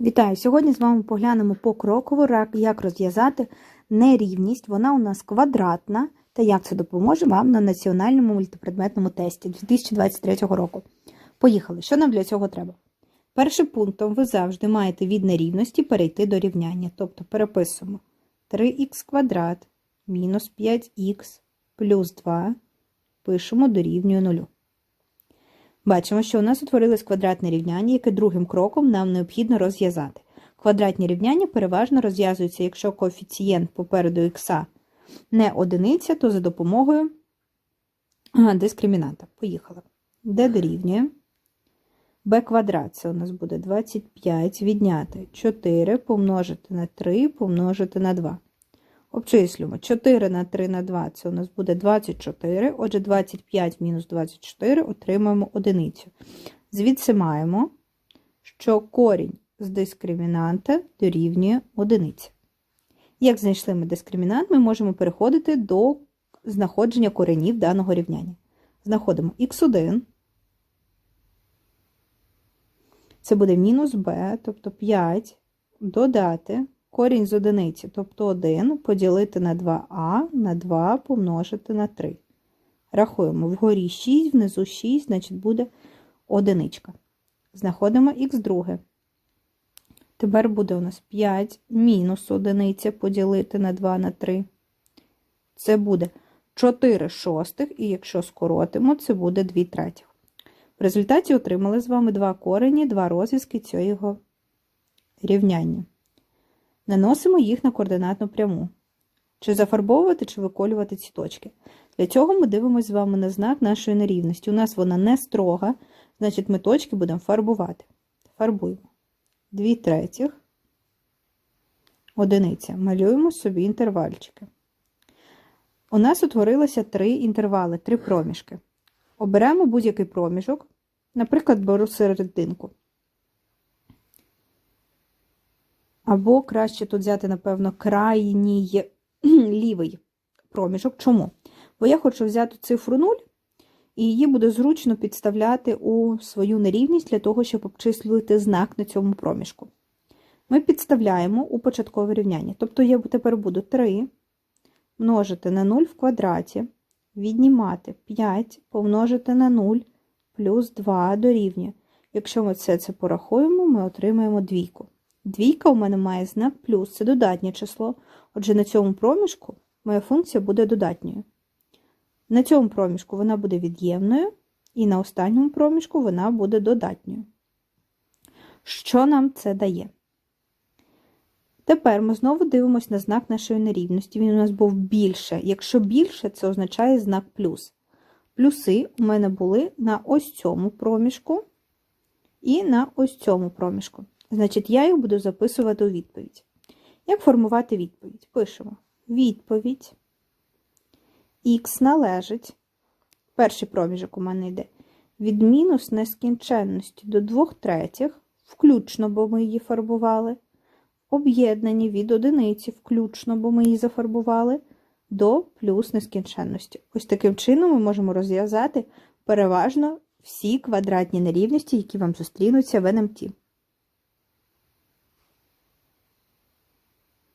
Вітаю! Сьогодні з вами поглянемо покроково, як розв'язати нерівність. Вона у нас квадратна, та як це допоможе вам на національному мультипредметному тесті 2023 року. Поїхали. Що нам для цього треба? Першим пунктом ви завжди маєте від нерівності перейти до рівняння. Тобто переписуємо 3х квадрат мінус 5х плюс 2 пишемо дорівнює 0. Бачимо, що у нас утворилось квадратне рівняння, яке другим кроком нам необхідно розв'язати. Квадратні рівняння переважно розв'язуються, якщо коефіцієнт попереду х не одиниця, то за допомогою дискримінанта. Поїхали. d дорівнює b квадрат, це у нас буде 25, відняти 4 помножити на 3 помножити на 2. Обчислюємо 4 на 3 на 2 це у нас буде 24. Отже, 25 мінус 24 отримаємо одиницю. Звідси маємо, що корінь з дискримінанта дорівнює одиниці. Як знайшли ми дискримінант, ми можемо переходити до знаходження коренів даного рівняння. Знаходимо х1, це буде мінус b, тобто 5, додати корінь з одиниці, тобто 1, поділити на 2а, на 2 помножити на 3. Рахуємо вгорі 6, внизу 6, значить буде одиничка. Знаходимо х2. Тепер буде у нас 5 мінус одиниця поділити на 2 на 3. Це буде 4 шостих, і якщо скоротимо, це буде 2 третіх. В результаті отримали з вами два корені, два розв'язки цього рівняння. Наносимо їх на координатну пряму. Чи зафарбовувати, чи виколювати ці точки. Для цього ми дивимося з вами на знак нашої нерівності. У нас вона не строга, значить ми точки будемо фарбувати. Фарбуємо. 2 третіх, одиниця. Малюємо собі інтервальчики. У нас утворилося три інтервали, три проміжки. Оберемо будь-який проміжок, наприклад, беру серединку. Або краще тут взяти, напевно, крайній лівий проміжок. Чому? Бо я хочу взяти цифру 0, і її буде зручно підставляти у свою нерівність для того, щоб обчислювати знак на цьому проміжку. Ми підставляємо у початкове рівняння. Тобто я тепер буду 3 множити на 0 в квадраті, віднімати 5 помножити на 0 плюс 2 дорівнює. Якщо ми все це порахуємо, ми отримаємо двійку. Двійка у мене має знак плюс, це додатнє число. Отже, на цьому проміжку моя функція буде додатньою. На цьому проміжку вона буде від'ємною, і на останньому проміжку вона буде додатньою. Що нам це дає? Тепер ми знову дивимося на знак нашої нерівності. Він у нас був більше. Якщо більше, це означає знак плюс. Плюси у мене були на ось цьому проміжку і на ось цьому проміжку. Значить, я їх буду записувати у відповідь. Як формувати відповідь? Пишемо відповідь. Х належить, перший проміжок у мене йде, від мінус нескінченності до 2 третіх, включно, бо ми її фарбували, об'єднані від одиниці, включно, бо ми її зафарбували, до плюс нескінченності. Ось таким чином ми можемо розв'язати переважно всі квадратні нерівності, які вам зустрінуться в НМТ.